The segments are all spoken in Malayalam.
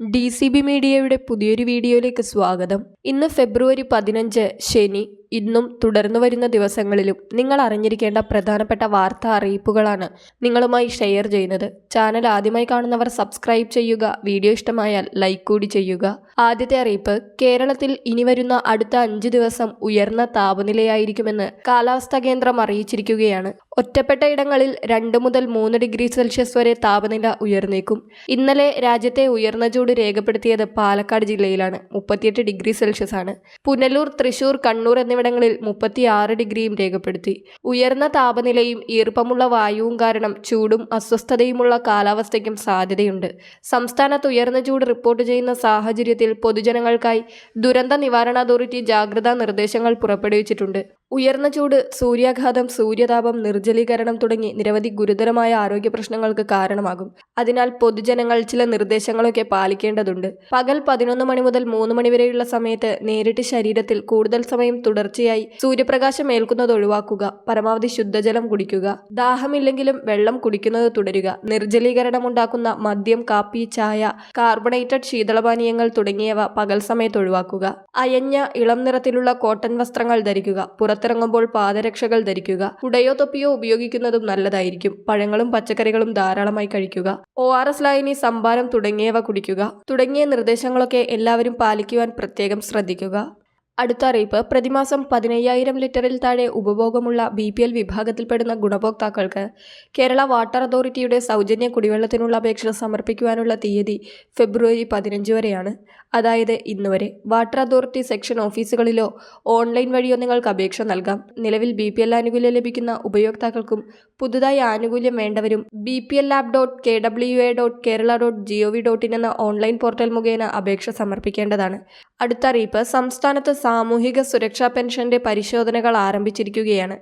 ഡി സി ബി മീഡിയയുടെ പുതിയൊരു വീഡിയോയിലേക്ക് സ്വാഗതം. ഇന്ന് ഫെബ്രുവരി പതിനഞ്ച് ശനി. ഇന്നും തുടർന്നു വരുന്ന ദിവസങ്ങളിലും നിങ്ങൾ അറിഞ്ഞിരിക്കേണ്ട പ്രധാനപ്പെട്ട വാർത്താ അറിയിപ്പുകളാണ് നിങ്ങളുമായി ഷെയർ ചെയ്യുന്നത്. ചാനൽ ആദ്യമായി കാണുന്നവർ സബ്സ്ക്രൈബ് ചെയ്യുക വീഡിയോ ഇഷ്ടമായാൽ ലൈക്ക് കൂടി ചെയ്യുക. ആദ്യത്തെ അറിയിപ്പ് കേരളത്തിൽ ഇനി വരുന്ന അടുത്ത അഞ്ച് ദിവസം ഉയർന്ന താപനിലയായിരിക്കുമെന്ന് കാലാവസ്ഥാ കേന്ദ്രം അറിയിച്ചിരിക്കുകയാണ്. ഒറ്റപ്പെട്ട ഇടങ്ങളിൽ രണ്ട് മുതൽ മൂന്ന് ഡിഗ്രി സെൽഷ്യസ് വരെ താപനില ഉയർന്നേക്കും. ഇന്നലെ രാജ്യത്തെ ഉയർന്ന ചൂട് രേഖപ്പെടുത്തിയത് പാലക്കാട് ജില്ലയിലാണ് മുപ്പത്തിയെട്ട് ഡിഗ്രി സെൽഷ്യസ് ആണ് പുനലൂർ തൃശൂർ കണ്ണൂർ എന്നിവിടങ്ങളിൽ മുപ്പത്തിയാറ് ഡിഗ്രിയും രേഖപ്പെടുത്തി. ഉയർന്ന താപനിലയും ഈർപ്പമുള്ള വായുവും കാരണം ചൂടും അസ്വസ്ഥതയുമുള്ള കാലാവസ്ഥയ്ക്കും സാധ്യതയുണ്ട്. സംസ്ഥാനത്ത് ഉയർന്ന ചൂട് റിപ്പോർട്ട് ചെയ്യുന്ന സാഹചര്യത്തിൽ പൊതുജനങ്ങൾക്കായി ദുരന്ത നിവാരണ അതോറിറ്റി ജാഗ്രതാ നിർദ്ദേശങ്ങൾ പുറപ്പെടുവിച്ചിട്ടുണ്ട്. ഉയർന്ന ചൂട് സൂര്യാഘാതം സൂര്യതാപം നിർജലീകരണം തുടങ്ങി നിരവധി ഗുരുതരമായ ആരോഗ്യ പ്രശ്നങ്ങൾക്ക് കാരണമാകും. അതിനാൽ പൊതുജനങ്ങൾ ചില നിർദ്ദേശങ്ങളൊക്കെ പാലിക്കേണ്ടതുണ്ട്. പകൽ പതിനൊന്ന് മണി മുതൽ മൂന്ന് മണി വരെയുള്ള സമയത്ത് നേരിട്ട് ശരീരത്തിൽ കൂടുതൽ സമയം തുടർച്ചയായി സൂര്യപ്രകാശം ഏൽക്കുന്നത് ഒഴിവാക്കുക പരമാവധി ശുദ്ധജലം കുടിക്കുക ദാഹമില്ലെങ്കിലും വെള്ളം കുടിക്കുന്നത് തുടരുക നിർജലീകരണം ഉണ്ടാക്കുന്ന മദ്യം കാപ്പി ചായ കാർബണേറ്റഡ് ശീതളപാനീയങ്ങൾ തുടങ്ങിയവ പകൽ സമയത്ത് ഒഴിവാക്കുക. അയഞ്ഞ ഇളം നിറത്തിലുള്ള കോട്ടൺ വസ്ത്രങ്ങൾ ധരിക്കുക പുറത്തിറങ്ങുമ്പോൾ പാദരക്ഷകൾ ധരിക്കുക. കുടയോ തൊപ്പിയോ ഉപയോഗിക്കുന്നതും നല്ലതായിരിക്കും. പഴങ്ങളും പച്ചക്കറികളും ധാരാളമായി കഴിക്കുക. ഒ ആർ എസ് ലായനി സംഭാരം തുടങ്ങിയവ കുടിക്കുക. തുടങ്ങിയ നിർദ്ദേശങ്ങളൊക്കെ എല്ലാവരും പാലിക്കുവാൻ പ്രത്യേകം ശ്രദ്ധിക്കുക. അടുത്ത അറിയിപ്പ്. പ്രതിമാസം പതിനയ്യായിരം ലിറ്ററിൽ താഴെ ഉപഭോഗമുള്ള ബി പി എൽ വിഭാഗത്തിൽപ്പെടുന്ന ഗുണഭോക്താക്കൾക്ക് കേരള വാട്ടർ അതോറിറ്റിയുടെ സൗജന്യ കുടിവെള്ളത്തിനുള്ള അപേക്ഷ സമർപ്പിക്കുവാനുള്ള തീയതി ഫെബ്രുവരി പതിനഞ്ച് വരെയാണ്. അതായത് ഇന്ന് വരെ. വാട്ടർ അതോറിറ്റി സെക്ഷൻ ഓഫീസുകളിലോ ഓൺലൈൻ വഴിയോ നിങ്ങൾക്ക് അപേക്ഷ നൽകാം. നിലവിൽ ബി പി എൽ ആനുകൂല്യം ലഭിക്കുന്ന ഉപയോക്താക്കൾക്കും പുതുതായി ആനുകൂല്യം വേണ്ടവരും B P L app dot K W A dot Kerala dot G O V dot in എന്ന ഓൺലൈൻ പോർട്ടൽ മുഖേന അപേക്ഷ സമർപ്പിക്കേണ്ടതാണ്. അടുത്ത അറിയിപ്പ് സംസ്ഥാനത്ത് സാമൂഹിക സുരക്ഷാ പെൻഷന്റെ പരിശോധനകൾ ആരംഭിച്ചിരിക്കുകയാണ്.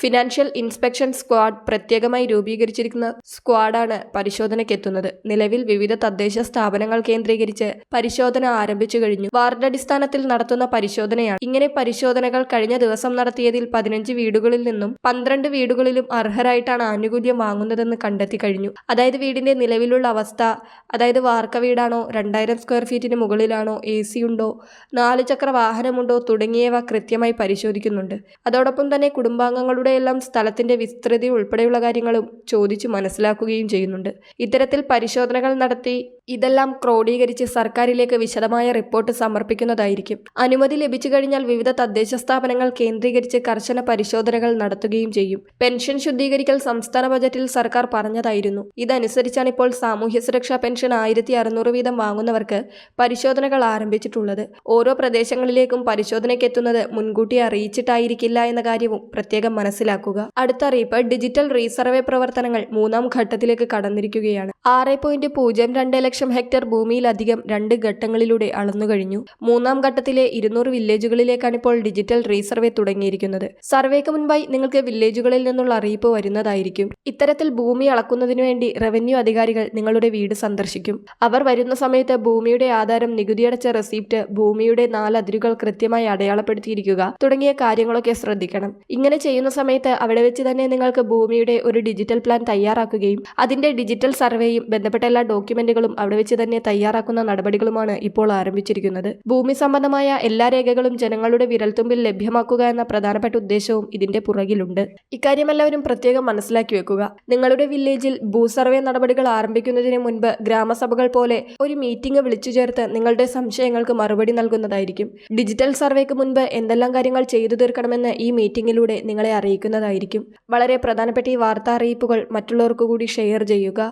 ഫിനാൻഷ്യൽ ഇൻസ്പെക്ഷൻ സ്ക്വാഡ് പ്രത്യേകമായി രൂപീകരിച്ചിരിക്കുന്ന സ്ക്വാഡാണ് പരിശോധനയ്ക്കെത്തുന്നത്. നിലവിൽ വിവിധ തദ്ദേശ സ്ഥാപനങ്ങൾ കേന്ദ്രീകരിച്ച് പരിശോധന ആരംഭിച്ചു കഴിഞ്ഞു. വാർഡടിസ്ഥാനത്തിൽ നടത്തുന്ന പരിശോധനയാണ്. ഇങ്ങനെ പരിശോധനകൾ കഴിഞ്ഞ ദിവസം നടത്തിയതിൽ പതിനഞ്ച് വീടുകളിൽ നിന്നും പന്ത്രണ്ട് വീടുകളിലും അർഹരായിട്ടാണ് ആനുകൂല്യം വാങ്ങുന്നതെന്ന് കണ്ടെത്തി കഴിഞ്ഞു. അതായത് വീടിന്റെ നിലവിലുള്ള അവസ്ഥ അതായത് വാർക്ക വീടാണോ രണ്ടായിരം സ്ക്വയർ ഫീറ്റിന് മുകളിലാണോ എ സി ഉണ്ടോ നാല് ചക്ര വാഹനമുണ്ടോ തുടങ്ങിയവ കൃത്യമായി പരിശോധിക്കുന്നുണ്ട്. അതോടൊപ്പം തന്നെ കുടുംബാംഗങ്ങളുടെ എല്ലാം സ്ഥലത്തിന്റെ വിസ്തൃതി ഉൾപ്പെടെയുള്ള കാര്യങ്ങളും ചോദിച്ചു മനസ്സിലാക്കുകയും ചെയ്യുന്നുണ്ട്. ഇത്തരത്തിൽ പരിശോധനകൾ നടത്തി ഇതെല്ലാം ക്രോഡീകരിച്ച് സർക്കാരിലേക്ക് വിശദമായ റിപ്പോർട്ട് സമർപ്പിക്കുന്നതായിരിക്കും. അനുമതി ലഭിച്ചു കഴിഞ്ഞാൽ വിവിധ തദ്ദേശ സ്ഥാപനങ്ങൾ കേന്ദ്രീകരിച്ച് കർശന പരിശോധനകൾ നടത്തുകയും ചെയ്യും. പെൻഷൻ ശുദ്ധീകരിക്കൽ സംസ്ഥാന ബജറ്റിൽ സർക്കാർ പറഞ്ഞതായിരുന്നു. ഇതനുസരിച്ചാണ് ഇപ്പോൾ സാമൂഹ്യ സുരക്ഷാ പെൻഷൻ ആയിരത്തി അറുന്നൂറ് വീതം വാങ്ങുന്നവർക്ക് പരിശോധനകൾ ആരംഭിച്ചിട്ടുള്ളത്. ഓരോ പ്രദേശങ്ങളിലേക്കും പരിശോധനയ്ക്ക് എത്തുന്നത് മുൻകൂട്ടി അറിയിച്ചിട്ടായിരിക്കില്ല എന്ന കാര്യവും പ്രത്യേകം മനസ്സിലാക്കുക. അടുത്ത അറിയിപ്പ് ഡിജിറ്റൽ റീസർവേ പ്രവർത്തനങ്ങൾ മൂന്നാം ഘട്ടത്തിലേക്ക് കടന്നിരിക്കുകയാണ്. ആറ് പോയിന്റ് പൂജ്യം രണ്ട് ലക്ഷം ഹെക്ടർ ഭൂമിയിലധികം രണ്ട് ഘട്ടങ്ങളിലൂടെ അളന്നു കഴിഞ്ഞു. മൂന്നാം ഘട്ടത്തിലെ ഇരുന്നൂറ് വില്ലേജുകളിലേക്കാണ് ഇപ്പോൾ ഡിജിറ്റൽ റീസർവേ തുടങ്ങിയിരിക്കുന്നത്. സർവേക്ക് മുൻപായി നിങ്ങൾക്ക് വില്ലേജുകളിൽ നിന്നുള്ള അറിയിപ്പ് വരുന്നതായിരിക്കും. ഇത്തരത്തിൽ ഭൂമി അളക്കുന്നതിനു വേണ്ടി റവന്യൂ അധികാരികൾ നിങ്ങളുടെ വീട് സന്ദർശിക്കും. അവർ വരുന്ന സമയത്ത് ഭൂമിയുടെ ആധാരം നികുതിയടച്ച റെസിപ്റ്റ് ഭൂമിയുടെ നാല് അതിരുകൾ കൃത്യമായി അടയാളപ്പെടുത്തിയിരിക്കുക തുടങ്ങിയ കാര്യങ്ങളൊക്കെ ശ്രദ്ധിക്കണം. ഇങ്ങനെ ചെയ്യുന്ന സമയത്ത് അവിടെ വെച്ച് തന്നെ നിങ്ങൾക്ക് ഭൂമിയുടെ ഒരു ഡിജിറ്റൽ പ്ലാൻ തയ്യാറാക്കുകയും അതിന്റെ ഡിജിറ്റൽ സർവേയും ബന്ധപ്പെട്ട എല്ലാ ഡോക്യുമെന്റുകളും അവിടെ വെച്ച് തന്നെ തയ്യാറാക്കുന്ന നടപടികളുമാണ് ഇപ്പോൾ ആരംഭിച്ചിരിക്കുന്നത്. ഭൂമി സംബന്ധമായ എല്ലാ രേഖകളും ജനങ്ങളുടെ വിരൽത്തുമ്പിൽ ലഭ്യമാക്കുക എന്ന പ്രധാനപ്പെട്ട ഉദ്ദേശവും ഇതിന്റെ പുറകിലുണ്ട്. ഇക്കാര്യം എല്ലാവരും പ്രത്യേകം മനസ്സിലാക്കി വെക്കുക. നിങ്ങളുടെ വില്ലേജിൽ ഭൂസർവേ നടപടികൾ ആരംഭിക്കുന്നതിന് മുൻപ് ഗ്രാമസഭകൾ പോലെ ഒരു മീറ്റിംഗ് വിളിച്ചു ചേർത്ത് നിങ്ങളുടെ സംശയങ്ങൾക്ക് മറുപടി നൽകുന്നതായിരിക്കും. ഡിജിറ്റൽ സർവേക്ക് മുൻപ് എന്തെല്ലാം കാര്യങ്ങൾ ചെയ്തു തീർക്കണമെന്ന് ഈ മീറ്റിംഗിലൂടെ നിങ്ങളെ അറിയിക്കുന്നതായിരിക്കും. വളരെ പ്രധാനപ്പെട്ട ഈ വാർത്താ അറിയിപ്പുകൾ മറ്റുള്ളവർക്ക് കൂടി ഷെയർ ചെയ്യുക.